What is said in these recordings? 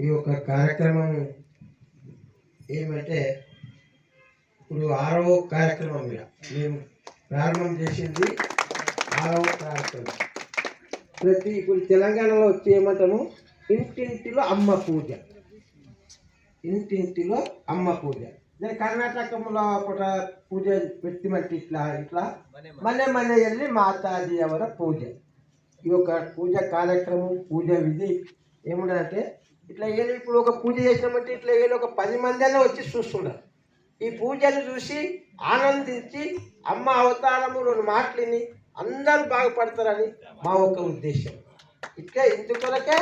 ఈ యొక్క కార్యక్రమం ఏమంటే ఇప్పుడు ఆరవ కార్యక్రమం మీద మేము ప్రారంభం చేసింది ఆరవ కార్యక్రమం. ప్రతి ఇప్పుడు తెలంగాణలో వచ్చి ఏమంటాము? ఇంటింటిలో అమ్మ పూజ. ఇంటింటిలో అమ్మ పూజ. దాని కర్ణాటకంలో ఒక పూజ పెట్టిమంటే ఇట్లా ఇట్లా. మనే మనే వెళ్ళి మాతాజీ ఎవర పూజ. ఈ యొక్క పూజ కార్యక్రమం పూజ విధి ఏముండదంటే ఇట్లా ఏదో ఇప్పుడు ఒక పూజ చేసినామంటే ఇట్లా ఏదో ఒక పది మంది అయినా వచ్చి చూస్తున్నారు ఈ పూజను చూసి ఆనందించి అమ్మ అవతారము రెండు మాటలిని అందరూ బాగుపడతారని మా ఒక ఉద్దేశం. ఇట్లా ఇందుకొరకే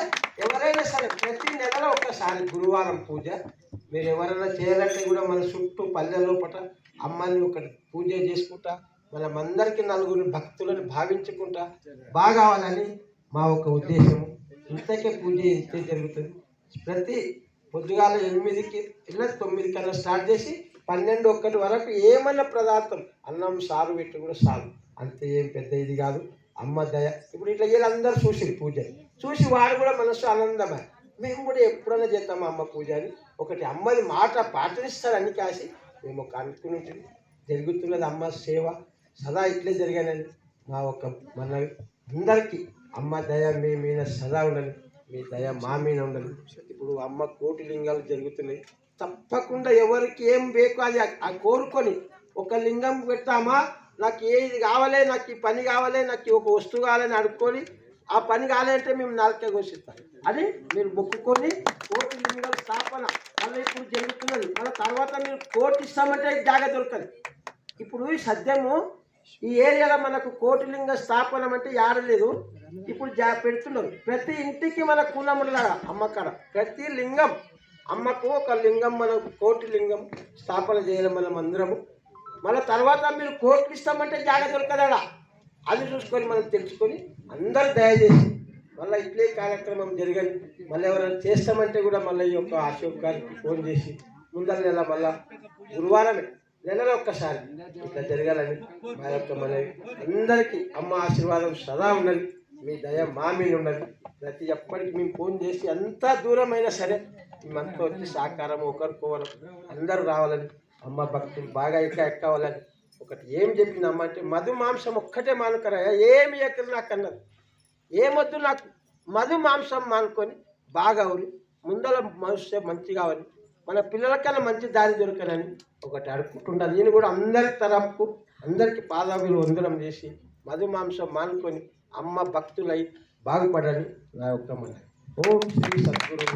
ఎవరైనా సరే ప్రతి నెలలో ఒకసారి గురువారం పూజ. మీరు ఎవరైనా చేయాలంటే కూడా మన చుట్టూ పల్లె లోపల అమ్మని ఒకటి పూజ చేసుకుంటా మనం అందరికీ నలుగురు భక్తులను భావించుకుంటా బాగా అవ్వాలని మా ఒక ఉద్దేశం. ఇంతకే పూజ ఇంతే జరుగుతుంది. ప్రతి పొద్దుగాల ఎనిమిదికి ఇలా తొమ్మిది కన్నా స్టార్ట్ చేసి పన్నెండు ఒక్కటి వరకు ఏమైనా పదార్థం అన్నం సారు పెట్టి కూడా సారు అంతే ఏం పెద్ద ఇది కాదు. అమ్మ దయ. ఇప్పుడు ఇట్లా వీళ్ళందరూ చూసిరు పూజ. చూసి వాడు కూడా మనసు ఆనందమే మేము కూడా ఎప్పుడైనా చేస్తాం అమ్మ పూజ అని ఒకటి అమ్మది మాట పాటిస్తారని కాసి మేము ఒక అనుకుని జరుగుతున్నది అమ్మ సేవ. సదా ఇట్లే జరగాలని మా ఒక మన అందరికీ అమ్మ దయ మీ మీద సదా ఉండాలి మీ దయ మా మీద ఉండదు ఇప్పుడు అమ్మ కోటి లింగాలు జరుగుతున్నాయి. తప్పకుండా ఎవరికి ఏం బేకో అది ఆ- కోరుకొని ఒక లింగం పెడతామా? నాకు ఏది కావాలే కావాలి నాకు ఈ పని కావాలి నాకు ఒక వస్తువు కావాలని అడుక్కొని ఆ పని కావాలంటే మేము నాలుకే ఘోషిస్తాం. అని మీరు మొక్కుకొని కోటి లింగాల స్థాపన మళ్ళీ ఇప్పుడు జరుగుతున్నది. మళ్ళీ తర్వాత మీరు కోటి ఇస్తామంటే జాగ దొరకదు. ఇప్పుడు ఈ సద్యము ఈ ఏరియాలో మనకు కోటిలింగ స్థాపనం అంటే ఆడలేదు ఇప్పుడు జా పెడుతున్నారు ప్రతి ఇంటికి మన కులములాగా అమ్మకడ. ప్రతి లింగం అమ్మకు ఒక లింగం మన కోటి లింగం స్థాపన చేయడం మనం అందరము మళ్ళీ తర్వాత మీరు కోట్లు ఇస్తామంటే జాగ దొరకదాడా? అది చూసుకొని మనం తెలుసుకొని అందరు దయచేసి మళ్ళీ ఇట్లే కార్యక్రమం జరగని మళ్ళీ ఎవరైనా చేస్తామంటే కూడా మళ్ళీ ఈ యొక్క అశోక్ గారికి ఫోన్ చేసి ముందర నెల మళ్ళా గురువారమే నెలలో ఒక్కసారి ఇట్లా జరగాలని మా యొక్క మనవి. అందరికీ అమ్మ ఆశీర్వాదం సదా ఉన్నది. మీ దయ మా మీద ఉన్నది. ప్రతి ఎప్పటికి మేము ఫోన్ చేసి ఎంత దూరమైనా సరే మేమంతా వచ్చి సహకారం ఒకరికోవడం అందరూ రావాలని అమ్మ భక్తులు బాగా ఇంకా ఎక్కవాలని. ఒకటి ఏం చెప్పింది అమ్మ అంటే మధు మాంసం ఒక్కటే మానుకరా ఏమి ఎక్కడ నాకు అన్నది ఏమొద్దు నాకు? మధు మాంసం మానుకొని బాగా ఉరి ముందర మనుష్య మంచి కావాలి మన పిల్లలకన్నా మంచి దారి దొరకనని ఒకటి అడుక్కుంటుండాలి. నేను కూడా అందరి తరపు అందరికీ పాదాభిలు వందనం చేసి మధు మాంసం మానుకొని అమ్మ భక్తులై బాగుపడని నా యొక్క మన ఓం శ్రీ సద్గురు